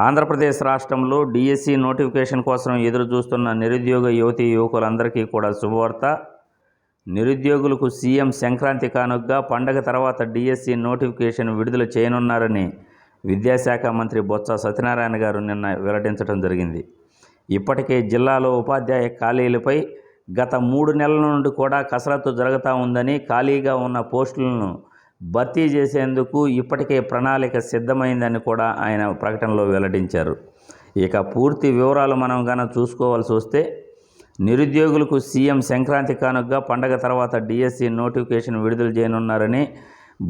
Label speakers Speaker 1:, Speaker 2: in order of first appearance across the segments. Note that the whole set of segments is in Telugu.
Speaker 1: ఆంధ్రప్రదేశ్ రాష్ట్రంలో డిఎస్సి నోటిఫికేషన్ కోసం ఎదురు చూస్తున్న నిరుద్యోగ యువతీ యువకులందరికీ కూడా శుభవార్త. నిరుద్యోగులకు సీఎం సంక్రాంతి కానుగ్గా పండగ తర్వాత డిఎస్సి నోటిఫికేషన్ విడుదల చేయనున్నారని విద్యాశాఖ మంత్రి బొత్స సత్యనారాయణ గారు నిన్న వెల్లడించడం జరిగింది. ఇప్పటికే జిల్లాలో ఉపాధ్యాయ ఖాళీలపై గత మూడు నెలల నుండి కూడా కసరత్తు జరుగుతూ ఉందని ఖాళీగా ఉన్న పోస్టులను భర్తీ చేసేందుకు ఇప్పటికే ప్రణాళిక సిద్ధమైందని కూడా ఆయన ప్రకటనలో వెల్లడించారు. ఇక పూర్తి వివరాలు మనం గన చూసుకోవాల్సి వస్తే నిరుద్యోగులకు సీఎం సంక్రాంతి కానుకగా పండగ తర్వాత డిఎస్సి నోటిఫికేషన్ విడుదల చేయనున్నారని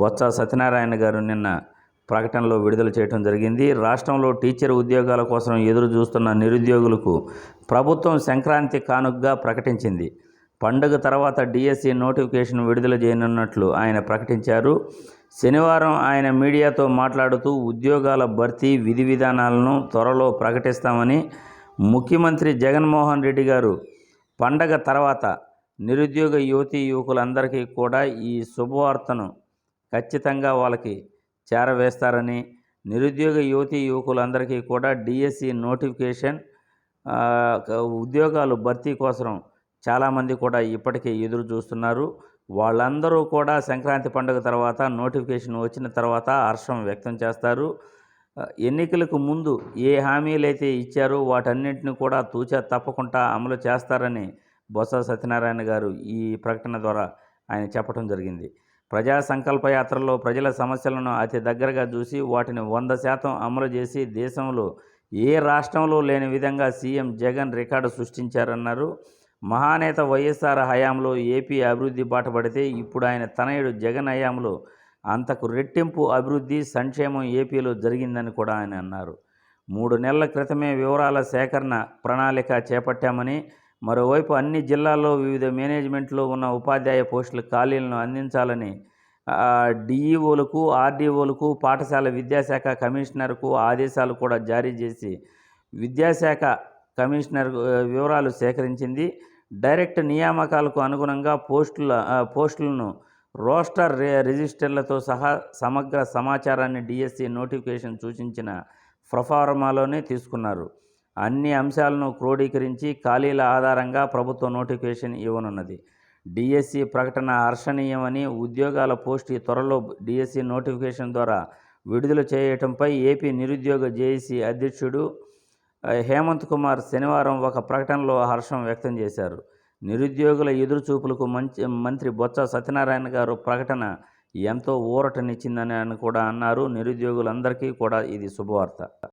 Speaker 1: బొత్స సత్యనారాయణ గారు నిన్న ప్రకటనలో విడుదల చేయడం జరిగింది. రాష్ట్రంలో టీచర్ ఉద్యోగాల కోసం ఎదురు చూస్తున్న నిరుద్యోగులకు ప్రభుత్వం సంక్రాంతి కానుకగా ప్రకటించింది. పండుగ తర్వాత డిఎస్సి నోటిఫికేషన్ విడుదల చేయనున్నట్లు ఆయన ప్రకటించారు. శనివారం ఆయన మీడియాతో మాట్లాడుతూ ఉద్యోగాల భర్తీ విధి విధానాలను త్వరలో ప్రకటిస్తామని ముఖ్యమంత్రి జగన్మోహన్ రెడ్డి గారు పండగ తర్వాత నిరుద్యోగ యువతి యువకులందరికీ కూడా ఈ శుభవార్తను ఖచ్చితంగా వాళ్ళకి చేరవేస్తారని నిరుద్యోగ యువతి యువకులందరికీ కూడా డిఎస్సి నోటిఫికేషన్ ఉద్యోగాలు భర్తీ కోసం చాలామంది కూడా ఇప్పటికే ఎదురు చూస్తున్నారు. వాళ్ళందరూ కూడా సంక్రాంతి పండుగ తర్వాత నోటిఫికేషన్ వచ్చిన తర్వాత హర్షం వ్యక్తం చేస్తారు. ఎన్నికలకు ముందు ఏ హామీలు అయితే ఇచ్చారో వాటన్నింటిని కూడా తూచా తప్పకుండా అమలు చేస్తారని బొత్స సత్యనారాయణ గారు ఈ ప్రకటన ద్వారా ఆయన చెప్పడం జరిగింది. ప్రజా సంకల్ప యాత్రలో ప్రజల సమస్యలను అతి దగ్గరగా చూసి వాటిని వంద శాతం అమలు చేసి దేశంలో ఏ రాష్ట్రంలో లేని విధంగా సీఎం జగన్ రికార్డు సృష్టించారన్నారు. మహానేత వైఎస్ఆర్ హయాంలో ఏపీ అభివృద్ధి బాట పడితే ఇప్పుడు ఆయన తనయుడు జగన్ హయాంలో అంతకు రెట్టింపు అభివృద్ధి సంక్షేమం ఏపీలో జరిగిందని కూడా ఆయన అన్నారు. మూడు నెలల క్రితమే వివరాల సేకరణ ప్రణాళిక చేపట్టామని మరోవైపు అన్ని జిల్లాల్లో వివిధ మేనేజ్మెంట్లో ఉన్న ఉపాధ్యాయ పోస్టుల ఖాళీలను అందించాలని డిఈఓలకు ఆర్డీఓలకు పాఠశాల విద్యాశాఖ కమిషనర్కు ఆదేశాలు కూడా జారీ చేసి విద్యాశాఖ కమిషనర్ వివరాలు సేకరించింది. డైరెక్ట్ నియామకాలకు అనుగుణంగా పోస్టుల పోస్టులను రోస్టర్ రి రిజిస్టర్లతో సహా సమగ్ర సమాచారాన్ని డిఎస్సి నోటిఫికేషన్ సూచించిన ప్రొఫార్మాలోనే తీసుకున్నారు. అన్ని అంశాలను క్రోడీకరించి ఖాళీల ఆధారంగా ప్రభుత్వ నోటిఫికేషన్ ఇవ్వనున్నది. డిఎస్సి ప్రకటన హర్షణీయమని ఉద్యోగాల పోస్టు త్వరలో డిఎస్సి నోటిఫికేషన్ ద్వారా విడుదల చేయటంపై ఏపీ నిరుద్యోగ జేఏసీ అధ్యక్షుడు హేమంత్ కుమార్ శనివారం ఒక ప్రకటనలో హర్షం వ్యక్తం చేశారు. నిరుద్యోగుల ఎదురుచూపులకు మంచి మంత్రి బొత్స సత్యనారాయణ గారు ప్రకటన ఎంతో ఊరటనిచ్చిందని అని కూడా అన్నారు. నిరుద్యోగులందరికీ కూడా ఇది శుభవార్త.